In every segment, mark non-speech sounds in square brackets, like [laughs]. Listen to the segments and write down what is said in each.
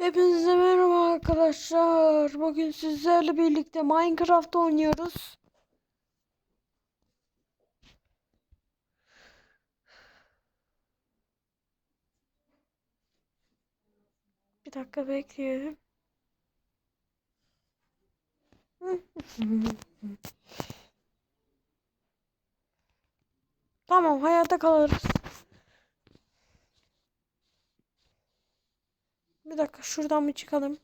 Hepinize merhaba arkadaşlar. Bugün sizlerle birlikte Minecraft oynuyoruz. Bir dakika bekleyelim. [laughs] Tamam hayatta kalırız. Bir dakika şuradan bir çıkalım.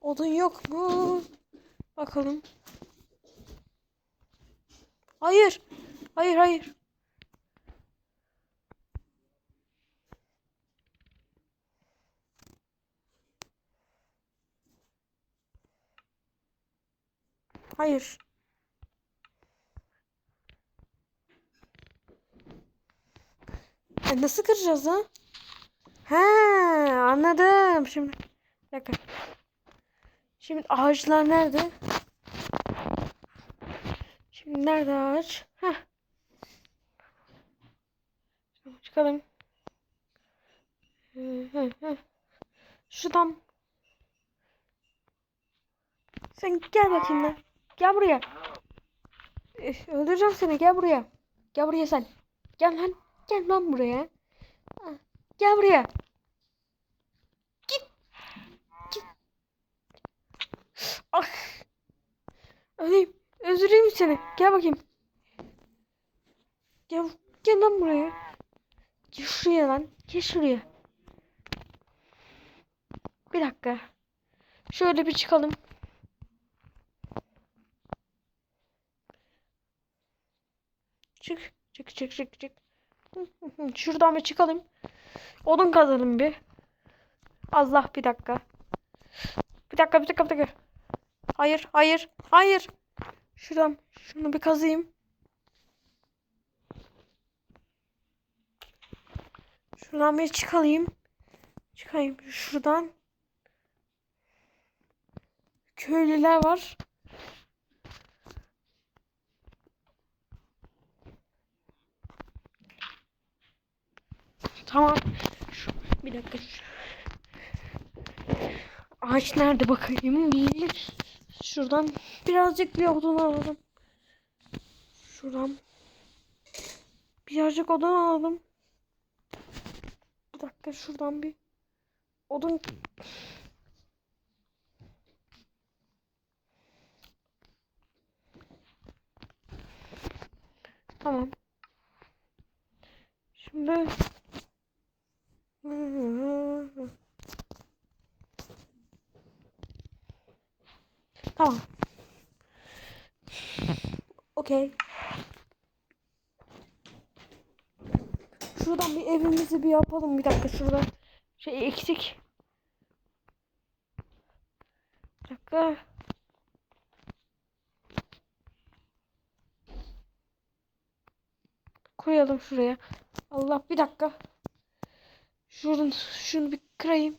Odun yok mu? Bakalım. Hayır. Hayır hayır. Hayır. E nasıl kıracağız ha? He anladım şimdi. Bir dakika. Şimdi ağaçlar nerede? Şimdi nerede ağaç? Heh. Şimdi çıkalım. Şuradan. Sen gel bakayım lan. Gel buraya. Üf, Öldüreceğim seni. Gel buraya. Gel buraya sen. Gel lan. Gel lan buraya. Gel buraya. Git. Git. Ah. Öleyim. Özüreyim seni. Gel bakayım. Gel, gel lan buraya. Gel şuraya lan. Gel şuraya. Bir dakika. Şöyle bir çıkalım. Çık. Çık çık çık çık. Şuradan bir çıkalım. Odun kazalım bir. Allah bir dakika. Bir dakika bir dakika bir dakika. Hayır hayır hayır. Şuradan şunu bir kazıyım. Şuradan bir çıkalayım. Çıkayım şuradan. Köylüler var. Tamam. Bir dakika. Ağaç nerede bakayım bir. Şuradan birazcık bir odun alalım. Şuradan birazcık odun alalım. Bir dakika şuradan bir odun Tamam. Şimdi Tamam. Okey. Şuradan bir evimizi bir yapalım. Bir dakika şurada şey eksik. Bir dakika. Koyalım şuraya. Allah bir dakika. Şuradan şunu bir kırayım.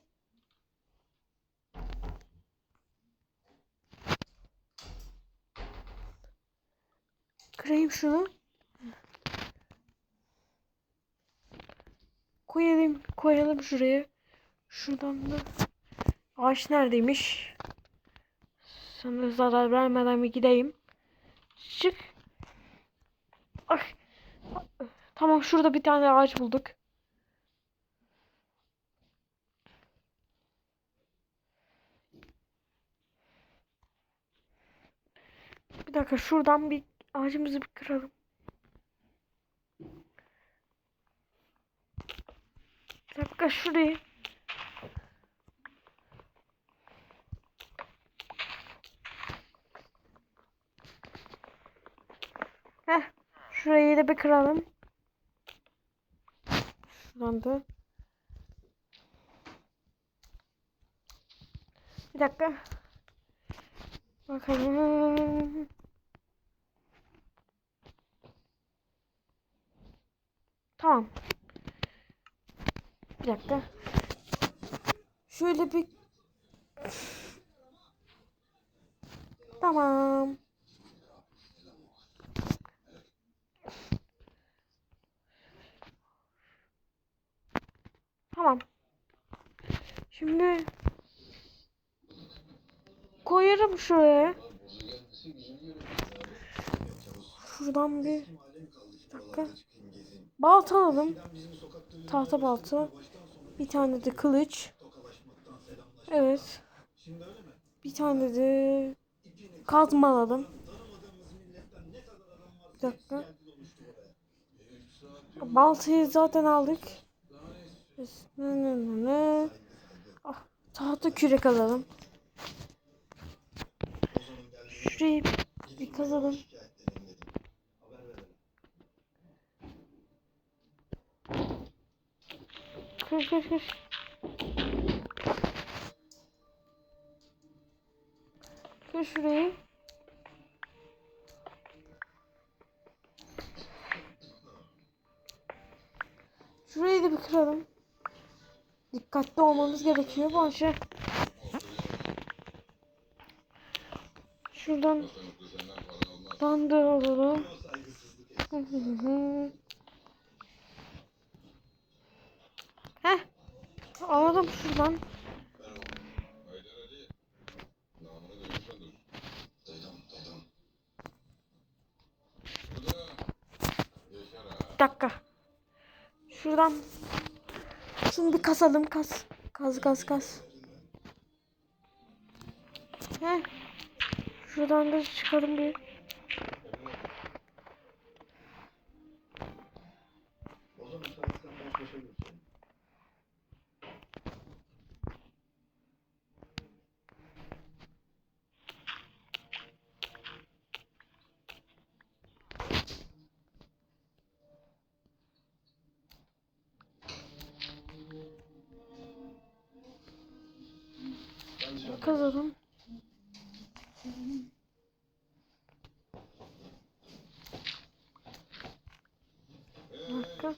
Kırayım şunu. Koyalım, koyalım şuraya. Şuradan da ağaç neredeymiş? Sana zarar vermeden bir gideyim. Çık. Ay. Tamam şurada bir tane ağaç bulduk. Bir dakika şuradan bir ağacımızı bir kıralım. Bir dakika şurayı. Heh, şurayı da bir kıralım. Şuradan da. Bir dakika. Bakalım. Tamam. Bir dakika. Şöyle bir Tamam. Tamam. Şimdi koyarım şuraya. Şuradan bir dakika. Balta alalım. Tahta balta. Bir tane de kılıç. Evet. Bir tane de kazma alalım. Bir dakika. Baltayı zaten aldık. Ah, tahta kürek alalım. Şurayı bir kazalım. Kır. Kır şurayı. Şurayı da bir kıralım. Dikkatli olmamız gerekiyor bu şey. Şuradan bandı alalım. Alalım şuradan. Bir dakika. Şuradan bir kasalım. Kas. Kaz kaz kaz. Heh. Şuradan da çıkarım bir. Kazalım. Dakika.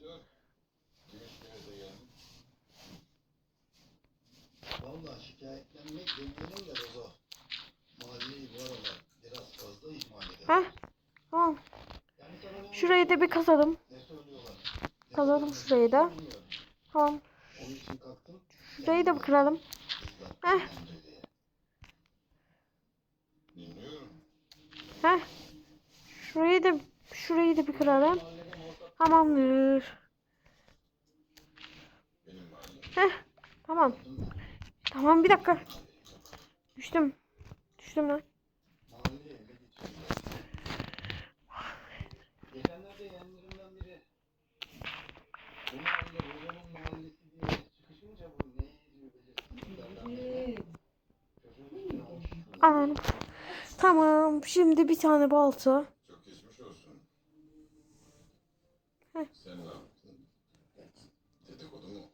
Vallahi şikayetlenmek demeyelim de Rozo. Mahalleyi bu aralar biraz fazla ihmal eder. Heh. Tamam. Şurayı da bir kazalım. ne söylüyorlar? Ne Kazalım şurayı da. Tamam. Şurayı da bir kıralım. Heh. emri diye. Dinliyorum. Heh. Şurayı da bir kıralım. Tamamdır. Heh. Tamam. Tamam bir dakika. Düştüm. Düştüm lan. Anladım. Tamam. Şimdi bir tane balta. Sen ne yaptın? Dedikodu mu?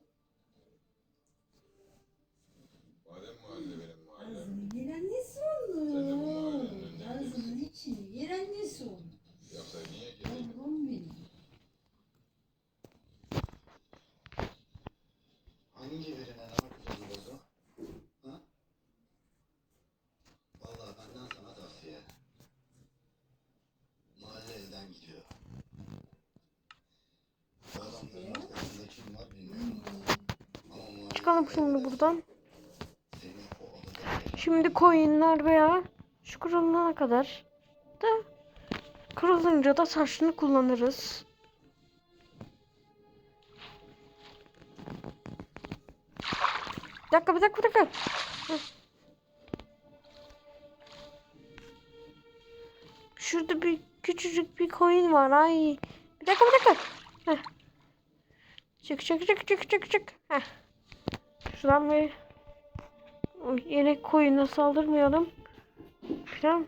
Şimdi buradan. Şimdi koyunlar veya şu kırılana kadar da kırılınca da saçını kullanırız. Bir dakika bir dakika bir dakika. Şurada bir küçücük bir koyun var. Ay. Bir dakika bir dakika. Heh. Çık çık çık çık çık çık. Heh. Şuradan bir Yine koyuna saldırmayalım. Falan.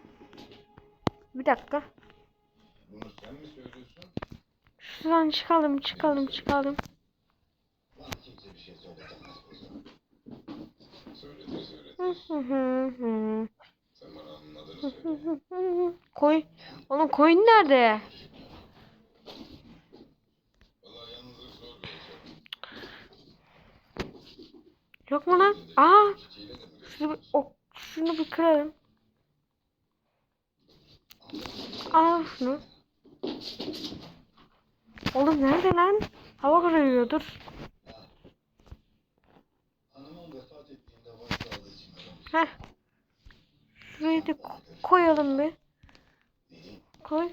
Bir dakika. Şuradan çıkalım çıkalım çıkalım. bana kimse bir şey söyletemez Rozo. Söyledi söyledi. Hı hı hı. Sen bana anladığını söyle. Hı hı. Koy. Oğlum koyun nerede? Valla yalnızlık zor bir yaşam. Yok mu lan? Aa, şunu bir, o, şunu bir kıralım. Al şunu. Oğlum nerede lan? Hava aramış. Heh. Şurayı da ko- koyalım bir. Koy.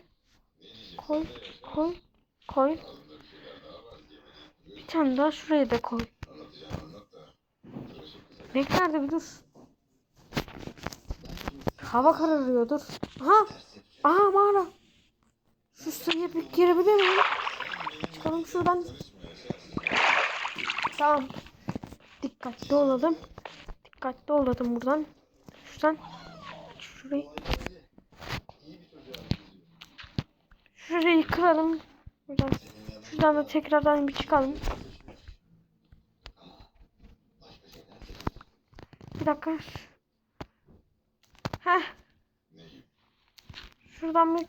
Koy. Koy. Koy. Bir tane daha şuraya da koy. Ne nerede bir dur. Hava kararıyor dur. Aha. Aha mağara. Şu suya bir girebilir miyim? Çıkalım şuradan. Tamam. Dikkatli olalım. Dikkatli olalım buradan. Şuradan. Şurayı. Şurayı kıralım. Buradan. Şuradan da tekrardan bir çıkalım. Dakika. Heh. Şuradan bir.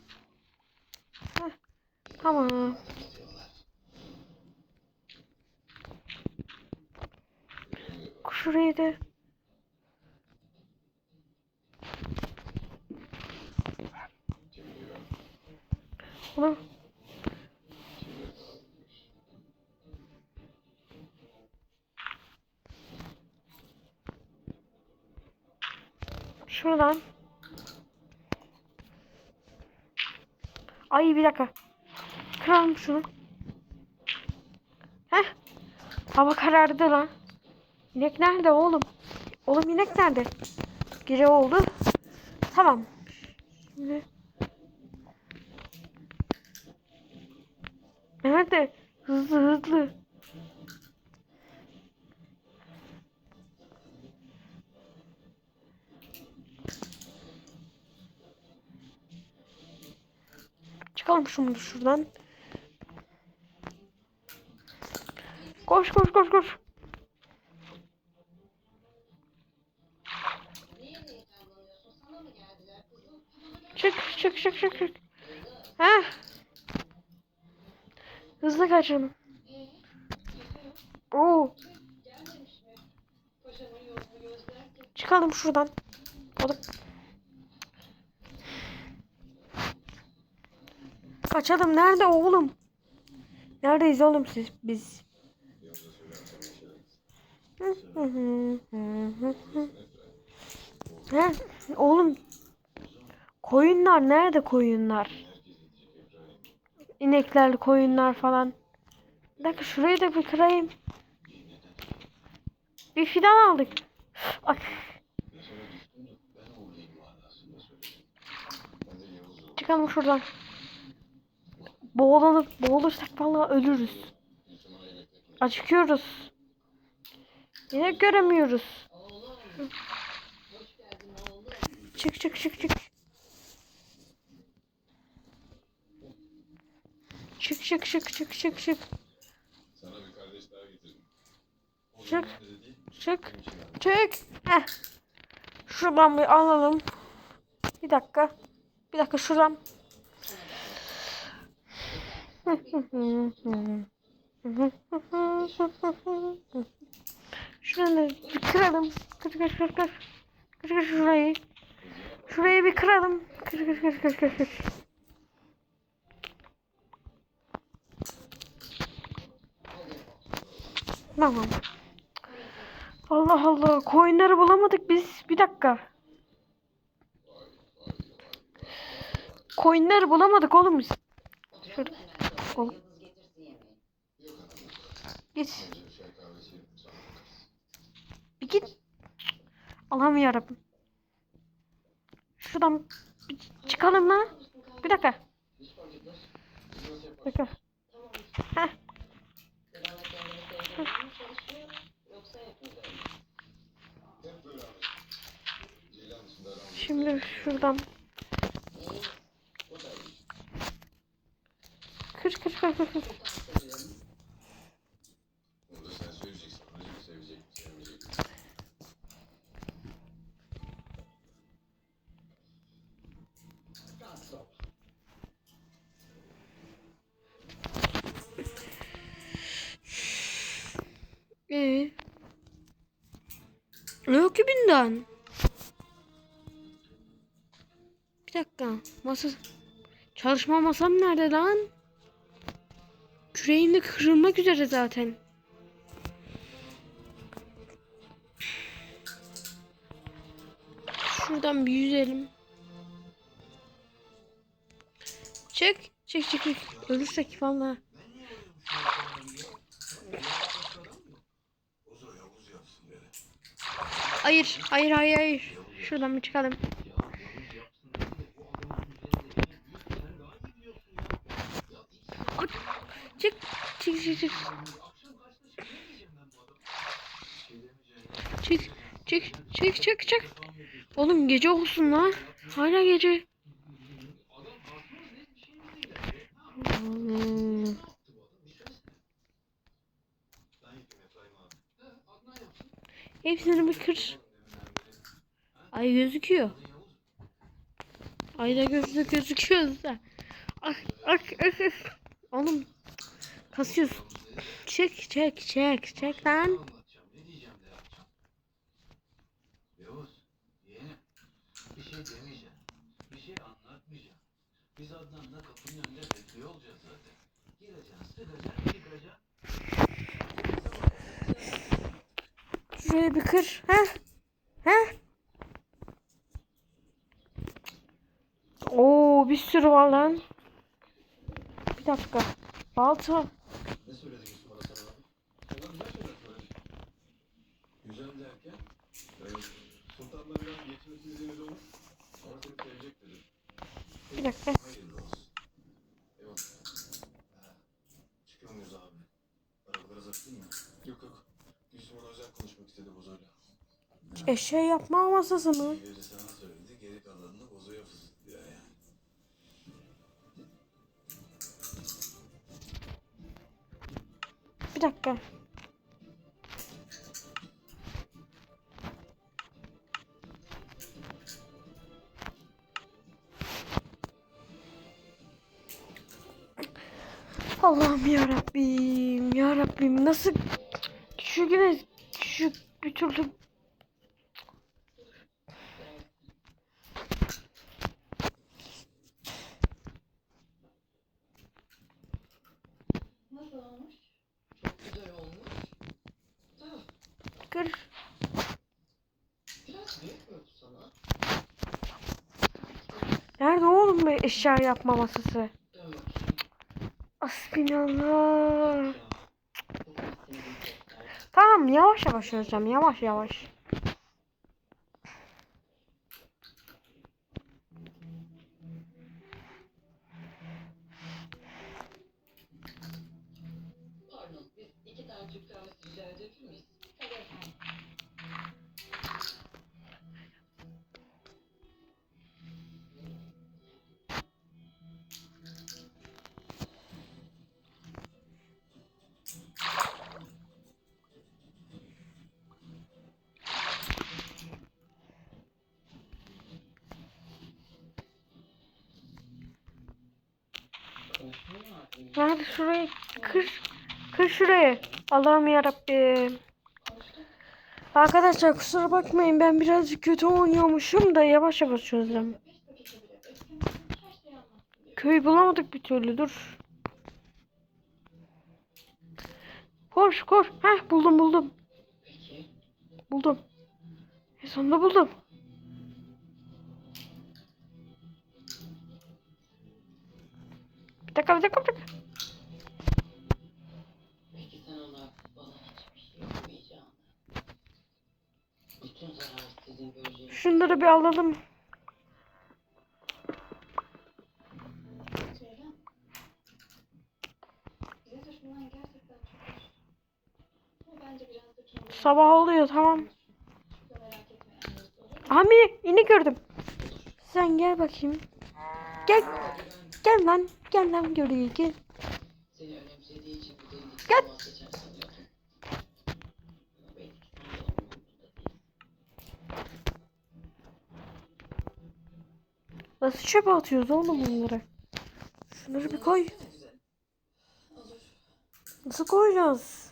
Heh. Tamam. Şurayı da. Oğlum. Şuradan. Ay bir dakika. Kıralım şunu. Heh. Hava karardı lan. İnek nerede oğlum? Oğlum inek nerede? Gece oldu. Tamam. Şimdi. Nerede? Hızlı hızlı. Çıkalım şuradan. Koş koş koş koş. Çık çık çık çık çık. Heh. Hızlı kaçalım. Oo. Çıkalım şuradan. Oğlum. Kaçalım. Nerede oğlum? Neredeyiz oğlum siz biz? He, oğlum koyunlar nerede koyunlar? İnekler, koyunlar falan. Bir dakika şurayı da bir kırayım. Bir fidan aldık. Ay. Çıkalım şuradan. Boğulanıp boğulursak vallahi ölürüz. Acıkıyoruz. Yine göremiyoruz. Çık çık çık çık. Çık çık çık çık çık çık. Çık. Çık. Çık. Heh. Şuradan bir alalım. Bir dakika. Bir dakika şuradan. Şunu bir kıralım. Kır kır kır kır. Kır kır şurayı. Şurayı bir kıralım. Kır kır kır kır kır kır. Tamam. Allah Allah. Koyunları bulamadık biz. Bir dakika. Koyunları bulamadık oğlum biz. Oğlum. Git. Bir git. Allah'ım yarabbim. Şuradan çıkalım lan. Bir dakika. Bir dakika. Şimdi şuradan. Kır kır kır kır kır. Onu da sen söyleyeceksin. Recep sevecek mi, sevmeyecek mi? Ee? Yok ki binden. Bir dakika. Masa... Çalışma masam nerede lan? Küreğimde kırılmak üzere zaten. Şuradan bir yüzelim. Çek. Çek çek çek. Ölürsek valla. Hayır hayır hayır hayır. Şuradan bir çıkalım. Çık. Çık. Çık. Çık çık çık. Oğlum gece olsun lan. Hala gece. Hmm. Hepsini bir kır. Ay gözüküyor. Ayda gözü gözüküyor da. Ak ak ak ak. Oğlum kasıyorsun. Çek çek çek çek lan. Biz Adnan'la kapının önünde bekliyor olacağız zaten. Gireceksin, sıkacaksın, çıkacaksın. Şuraya bir kır. He? He? Oo bir sürü var lan. Bir dakika. Balta. Bir dakika. Hayırlı Bozo'yla. Eşya yapma masası mı? Sana söyledi. Bir dakika. Allah'ım ya Rabbim, ya Rabbim nasıl şu güne şu bir türlü? Nerede oğlum bu eşya yapma masası? Dön bakayım. Asbinallah. Bu da seni bir göster. Tamam yavaş yavaş öleceğim yavaş yavaş. Yapayım? Nerede şurayı kır. Kır şurayı. Allah'ım yarabbim. Arkadaşlar kusura bakmayın ben birazcık kötü oynuyormuşum da yavaş yavaş çözeceğim. Köy bulamadık bir türlü dur. Koş koş. Heh buldum buldum. Buldum. E sonunda buldum. Bir dakika bir dakika bir dakika. Şunları bir alalım. Sabah oluyor tamam. Hami ini gördüm. Sen gel bakayım. Gel. Gel lan. Gel lan göreyim gel. Gel. Nasıl çöpe atıyoruz oğlum bunları? Şunları bir koy. Nasıl koyacağız?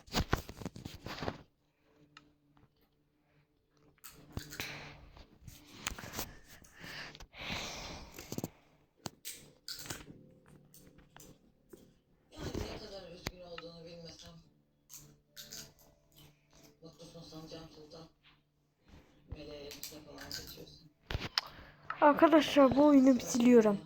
Arkadaşlar bu oyunu siliyorum.